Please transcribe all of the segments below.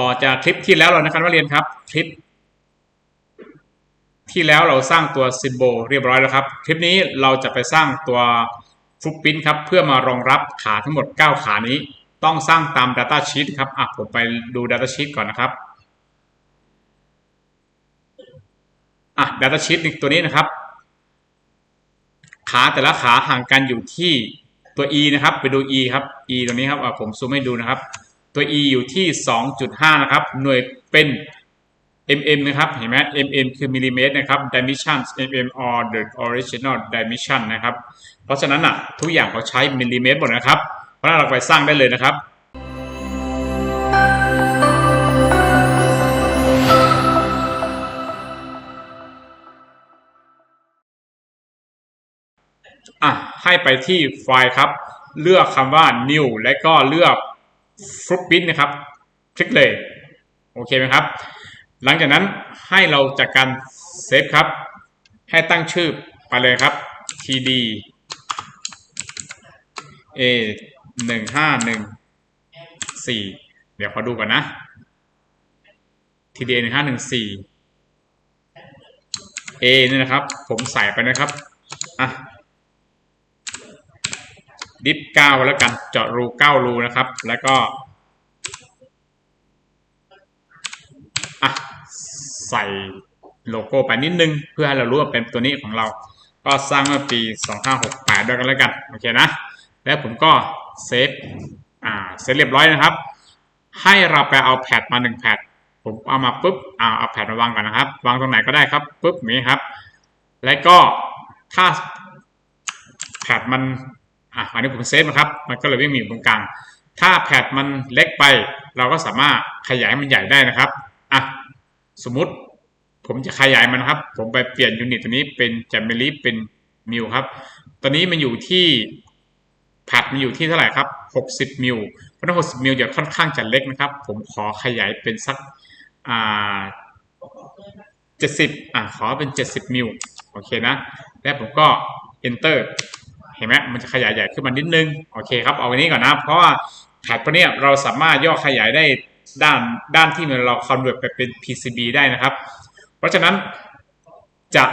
ต่อจากคลิปที่แล้วเรานะครับนักเรียนครับคลิป ที่แล้วเราสร้างตัวซิมโบเรียบร้อยแล้วครับ คลิปนี้เราจะไปสร้างตัวฟุตปิ้นครับเพื่อมารองรับขาทั้งหมด 9 ขานี้ ต้องสร้างตาม Data Sheet ครับอะผมไปดู Data Sheet ก่อนนะครับอะ Data Sheet ตัวนี้นะครับ ขาแต่ละขาห่างกันอยู่ที่ตัว e นะครับ ไปดู e ครับ e ตัวนี้ครับอะผมซูมให้ดูนะครับ ตัว e อยู่ที่ 2.5 นะครับ หน่วยเป็น mm นะครับ เห็นไหม mm คือมิลลิเมตรนะครับ dimension mm or the original dimension นะครับ เพราะฉะนั้นอะทุกอย่างเขาใช้มิลลิเมตรหมดนะครับ เพราะฉะนั้นเราไปสร้างได้เลยนะครับอะให้ไปที่ไฟล์ครับ เลือกคำว่า new และก็เลือก footprint นะครับ คลิกเลย โอเคไหมครับ หลังจากนั้นให้เราจากการเซฟครับ ให้ตั้งชื่อไปเลยครับ td a หนึ่งห้าหนึ่งสี่เดี๋ยวขอดูก่อนนะ td หนึ่งห้าหนึ่งสี่ a นี่นะครับ ผมใส่ไปนะครับ อะ ดิฟเก้าแล้วกันเจาะรูเก้ารูนะครับ แล้วก็อะใส่โลโก้ไปนิดนึง เพื่อให้เรารู้ว่าเป็นตัวนี้ของเรา ก็สร้างเมื่อปี 2568 ด้วยกันแล้วกันโอเคนะ แล้วผมก็เซฟอ่าเสร็จเรียบร้อยนะครับ ให้เราไปเอาแพดมาหนึ่งแพดผมเอามาปุ๊บอ่าเอาแพดมาวางก่อนนะครับ วางตรงไหนก็ได้ครับปุ๊บนี้ครับ แล้วก็ถ้าแพดมัน อะอันนี้ผมเซฟนะครับ มันก็เลยไม่มีอยู่ตรงกลาง ถ้าแพดมันเล็กไป เราก็สามารถขยายมันใหญ่ได้นะครับอะสมมติผมจะขยายมันครับ ผมไปเปลี่ยนยูนิตตัวนี้เป็นจากมิลลิเป็นมิลครับ ตอนนี้มันอยู่ที่แพดมันอยู่ที่เท่าไหร่ครับ 60 มิล เพราะฉะนั้น60 มิลจะค่อนข้างจะเล็กนะครับ ผมขอขยายเป็นสักอ่า70 อะขอเป็น 70 มิล โอเคนะ แล้วผมก็ enter เห็นไหมมันจะขยายใหญ่ขึ้นมานิดนึงโอเคครับเอาไว้นี้ก่อนนะ เพราะว่าแพดตัวเนี้เราสามารถย่อขยายได้ด้านด้านที่เรา convert ไปเป็น PCB ได้นะครับ เพราะฉะนั้นจะ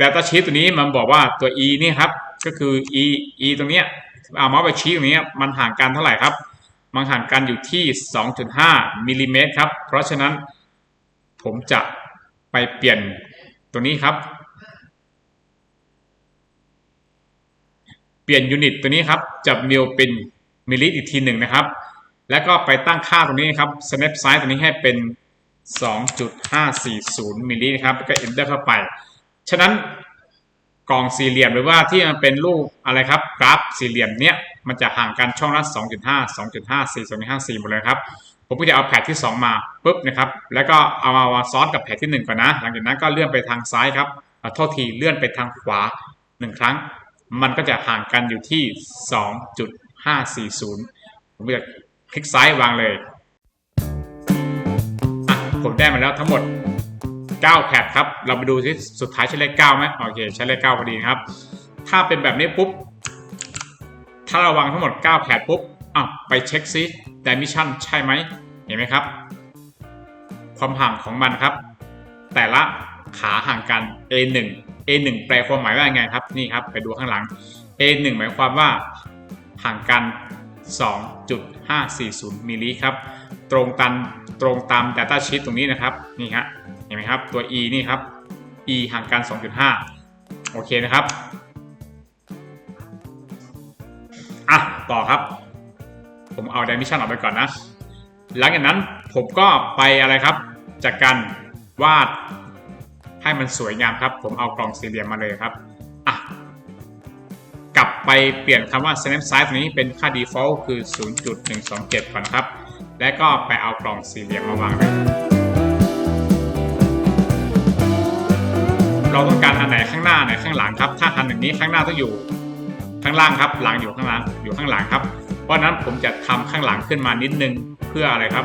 Data Sheet ตัวนี้มันบอกว่าตัว e นี่ครับก็คือ e e ตรงเนี้ยเอามาส์ไปชี้ตรงนี้มันห่างกันเท่าไหร่ครับมันห่างกันอยู่ที่ 2.5มิลลิเมตรครับ เพราะฉะนั้นผมจะไปเปลี่ยนตัวนี้ครับ เปลี่ยนยูนิตตัวนี้ครับจากมิลเป็นมิลลิอีกทีหนึ่งนะครับ แล้วก็ไปตั้งค่าตรงนี้ครับ snap size ตัวนี้ให้เป็น 2.540 มิลลินะครับก็ enter เข้าไป ฉะนั้นกล่องสี่เหลี่ยมหรือว่าที่มันเป็นรูปอะไรครับกราฟสี่เหลี่ยมเนี้ยมันจะห่างกันช่องละ2.5 2.54 2.54หมดเลยครับ ผมก็จะเอาแพดที่ 2 มาปุ๊บนะครับ แล้วก็เอามาซ้อนกับแพดที่ 1 ก่อนนะ หลังจากนั้นก็เลื่อนไปทางซ้ายครับเอาโทษทีเลื่อนไปทางขวา 1 ครั้ง มันก็จะห่างกันอยู่ที่ 2.540 ผมจะคลิกซ้ายวางเลย อะ ผมได้มาแล้วทั้งหมด 9 แพดครับ เราไปดูที่สุดท้ายใช้เลข9ไหมโอเค ใช้เลข9พอดีครับ ถ้าเป็นแบบนี้ปุ๊บ ถ้าเราวางทั้งหมด 9 แพดปุ๊บอะไปเช็คซิ dimension ใช่ไหม เห็นไหมครับ ความห่างของมันครับ แต่ละ ขาห่างกัน A1 A1 แปลความหมายว่าไงครับนี่ครับไปดูข้างหลัง A1 หมายความว่าห่างกัน 2.540มิลลิครับตรงตันตรงตาม Data Sheet ตรงนี้นะครับนี่ฮะเห็นไหมครับตัว E นี่ครับ E ห่างกัน 2.5 โอเคนะครับอะต่อครับ ผมเอา Dimension ออกไปก่อนนะ หลังจากนั้นผมก็ไปอะไรครับ จากการวาด ให้มันสวยงามครับ ผมเอากล่องสี่เหลี่ยมมาเลยครับอะกลับไปเปลี่ยนคำว่า snap size ตรงนี้เป็นค่า default คือ 0.127 ก่อนนะครับ และก็ไปเอากล่องสี่เหลี่ยมมาวางเลยเราต้องการอันไหนข้างหน้าไหนข้างหลังครับ ถ้าอันหนึ่งนี้ข้างหน้าต้องอยู่ข้างล่างครับ หลังอยู่ข้างหลังอยู่ข้างหลังครับ เพราะนั้นผมจะทำข้างหลังขึ้นมานิดนึงเพื่ออะไรครับ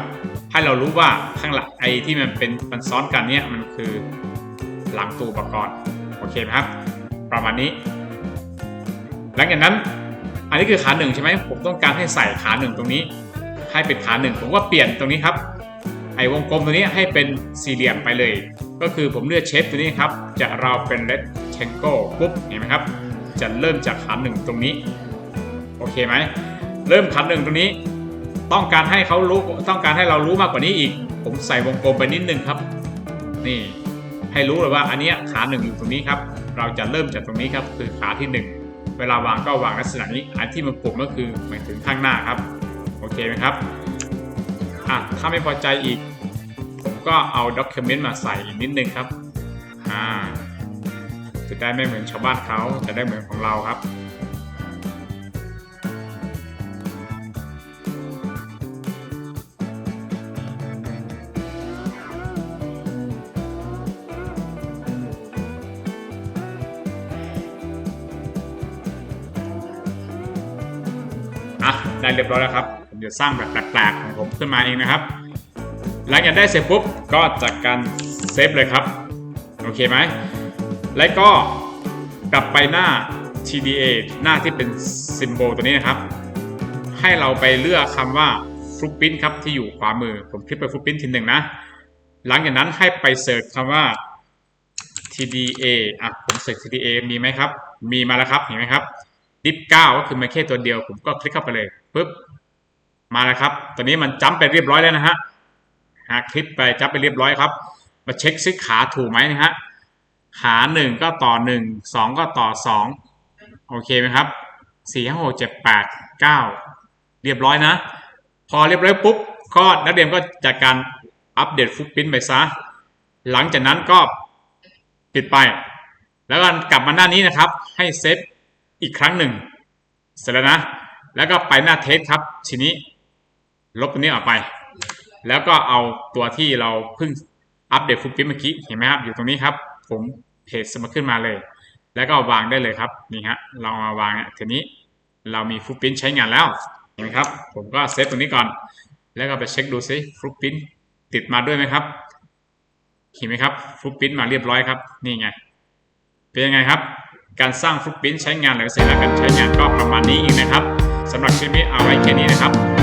ให้เรารู้ว่าข้างหลังไอ้ที่มันเป็นมันซ้อนกันเนี่ยมันคือ หลังตัวอุปกรณ์โอเคไหมครับ ประมาณนี้ หลังจากนั้น อันนี้คือขาหนึ่งใช่ไหมผมต้องการให้ใส่ขาหนึ่งตรงนี้ ให้เป็นขาหนึ่งผมก็เปลี่ยนตรงนี้ครับไอ้วงกลมตัวนี้ให้เป็นสี่เหลี่ยมไปเลย ก็คือผมเลือกเชฟตัวนี้ครับ จะเราเป็น rectangle ปุ๊บเห็นไหมครับ จะเริ่มจากขาหนึ่งตรงนี้ โอเคไหม เริ่มขาหนึ่งตรงนี้ ต้องการให้เขารู้ต้องการให้เรารู้มากกว่านี้อีก ผมใส่วงกลมไปนิดนึงครับ นี่ ให้รู้เลยว่าอันนี้ขาหนึ่งอยู่ตรงนี้ครับ เราจะเริ่มจากตรงนี้ครับคือขาที่หนึ่งเวลาวางก็วางลักษณะนี้ อันที่มันปุ่มก็คือหมายถึงข้างหน้าครับ โอเคไหมครับอะถ้าไม่พอใจอีก ผมก็เอาด็อกิเมนต์มาใส่อีกนิดนึงครับอ่าจะได้ไม่เหมือนชาวบ้านเขาจะได้เหมือนของเราครับ ได้เรียบร้อยแล้วครับ ผมจะสร้างแบบแปลกๆของผมขึ้นมาเองนะครับ หลังจากได้เสร็จปุ๊บก็จัดการเซฟเลยครับ โอเคไหม แล้วก็กลับไปหน้า TDA หน้าที่เป็นซิมโบลตัวนี้นะครับ ให้เราไปเลือกคำว่าฟลุปปิ้นครับที่อยู่ขวามือ ผมคลิกไปฟลุปปิ้นทีหนึ่งนะ หลังจากนั้นให้ไปเสิร์ชคำว่า TDA อะผมเสิร์ช TDA มีไหมครับ มีมาแล้วครับ เห็นไหมครับดิฟ9ก็คือมาแค่ตัวเดียว ผมก็คลิกเข้าไปเลย ปุ๊บมาแล้วครับ ตอนนี้มันจัมไปเรียบร้อยแล้วนะฮะหาคลิปไปจับไปเรียบร้อยครับ มาเช็คซิขาถูกไหมนะฮะขาหนึ่งก็ต่อหนึ่งสองก็ต่อสองโอเคไหมครับสี่ห้าหกเจ็ดแปดเก้าเรียบร้อยนะ พอเรียบร้อยปุ๊บก็นักเรียนก็จัดการอัปเดตฟุตพิ้นไปซะ หลังจากนั้นก็ปิดไป แล้วก็กลับมาหน้านี้นะครับ ให้เซฟอีกครั้งหนึ่ง เสร็จแล้วนะ แล้วก็ไปหน้าเทสครับ ทีนี้ลบตัวนี้ออกไป แล้วก็เอาตัวที่เราเพิ่งอัปเดตฟุตพิ้นเมื่อกี้เห็นไหมครับอยู่ตรงนี้ครับ ผมเพจสมาขึ้นมาเลย แล้วก็วางได้เลยครับนี่ฮะเรามาวางอะทีนี้เรามีฟุตพิ้นใช้งานแล้วเห็นไหมครับ ผมก็เซฟตรงนี้ก่อน แล้วก็ไปเช็คดูซิฟุตพิ้นติดมาด้วยไหมครับเห็นไหมครับฟุตพิ้นมาเรียบร้อยครับ นี่ไง เป็นยังไงครับ การสร้างฟุตพิ้นใช้งานหรือเสร็จแล้วการใช้งานก็ประมาณนี้เองนะครับ สำหรับคลิปนี้เอาไว้แค่นี้นะครับ